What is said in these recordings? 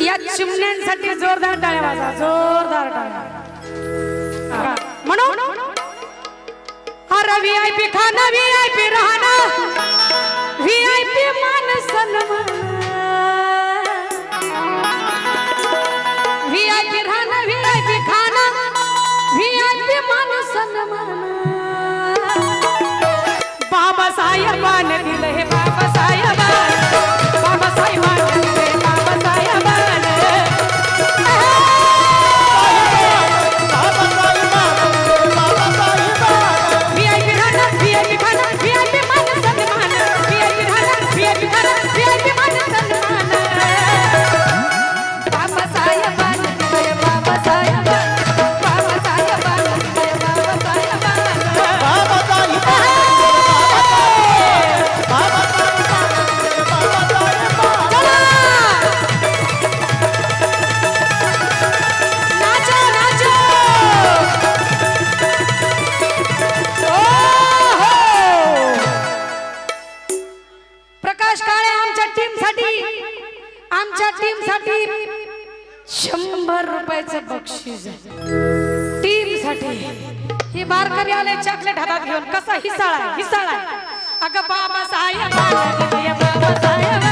या चिमण्यांसाठी जोरदार टाळ्या वाजा जोरदार टाळ्या म्हणून हा. व्ही आय पी खा व्ही आय पी राहणं व्ही आय पी मान बाबा बाबासाहेबांनी दिलं आमच्या टीमसाठी शंभर रुपयाच बक्षीस टीमसाठी ही बारकरी आले चॉकलेट हातात घेऊन कसा हिसाळा हिसाळा अगं बाबा साहेब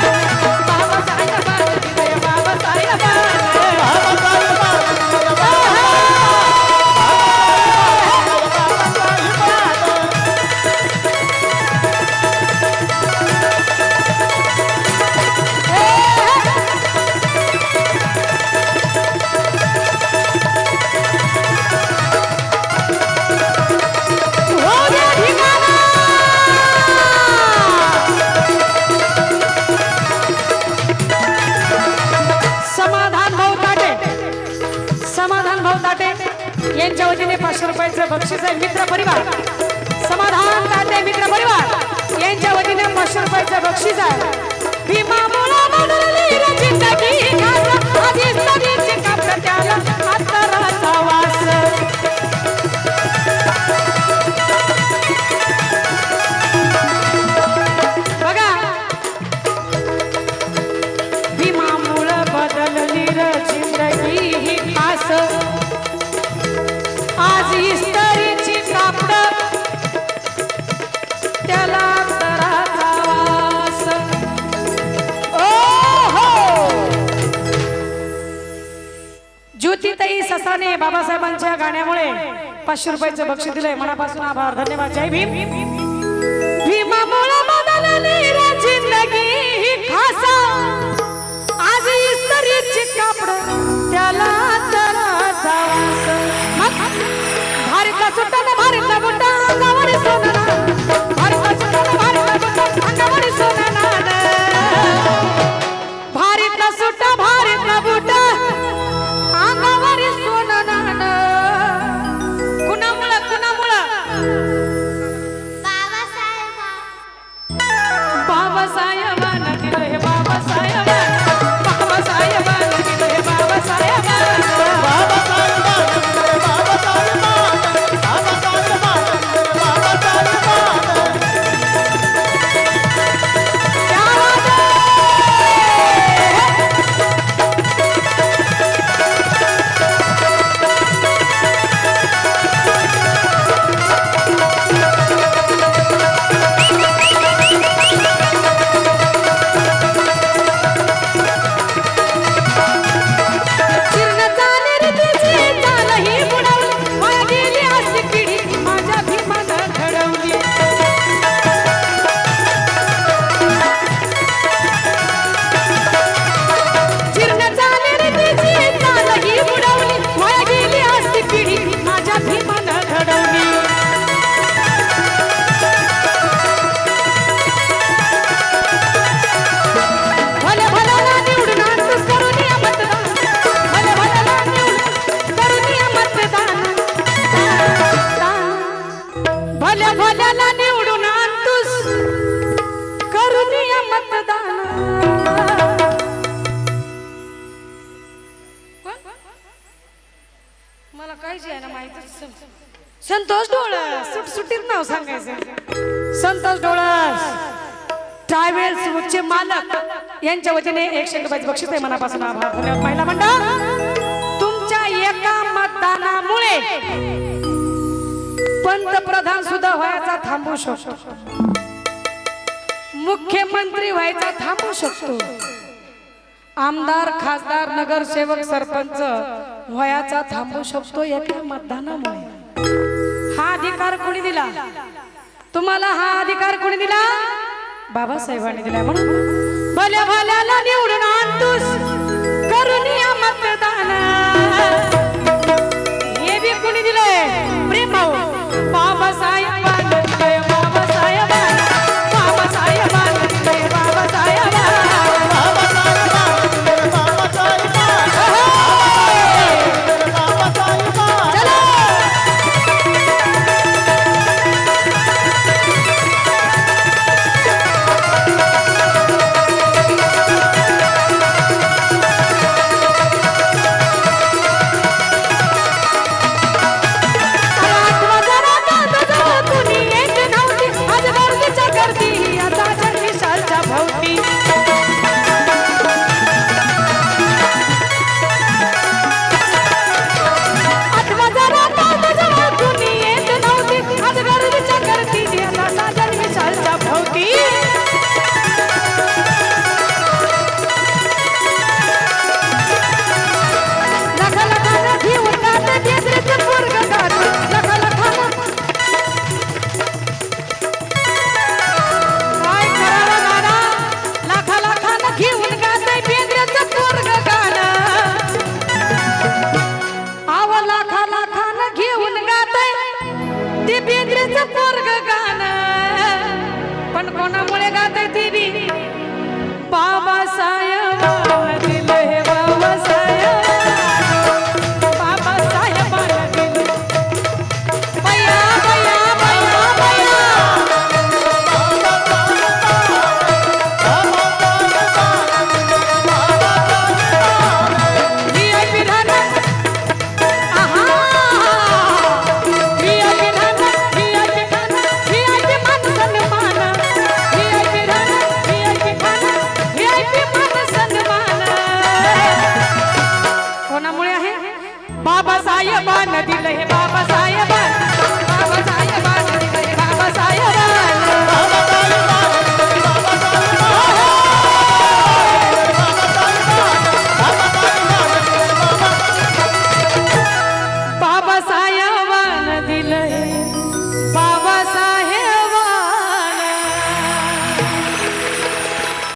रुपयाचं बक्षीस आहे मित्र परिवार. समाधान ताते मित्र परिवार. यांच्या वतीने पाचशे रुपयाचं बक्षीस आहे. भीमा बोला सुचिताई ससाने बाबासाहेबांच्या गाण्यामुळे पाचशे रुपयाचं बक्षीस दिलंय. मनापासून आभार. धन्यवाद. जय भीम. भीमा. बदलली जिंदगी संतोष डोळस. सुटसुटीत नाव सांगायचं. संतोष डोळस. ट्रॅव्हल्स उच्चे मालक. यांच्या वतीने एक रुपयाचे बक्षीस आहे. मनापासून आभार. धन्यवाद महिला मंडळ. तुमच्या एका मतदानामुळे पंतप्रधान सुद्धा व्हायचा थांबू शकतो. मुख्यमंत्री व्हायचा थांबू शकतो. आमदार खासदार नगरसेवक सरपंच वयाचा थांबू शकतो एका मतदानामुळे. हा अधिकार कोणी दिला? तुम्हाला हा अधिकार कोणी दिला? बाबासाहेबांनी दिला म्हणून. भल्या भल्याला निवडून आणतोस. करून या मतदाना Yeah.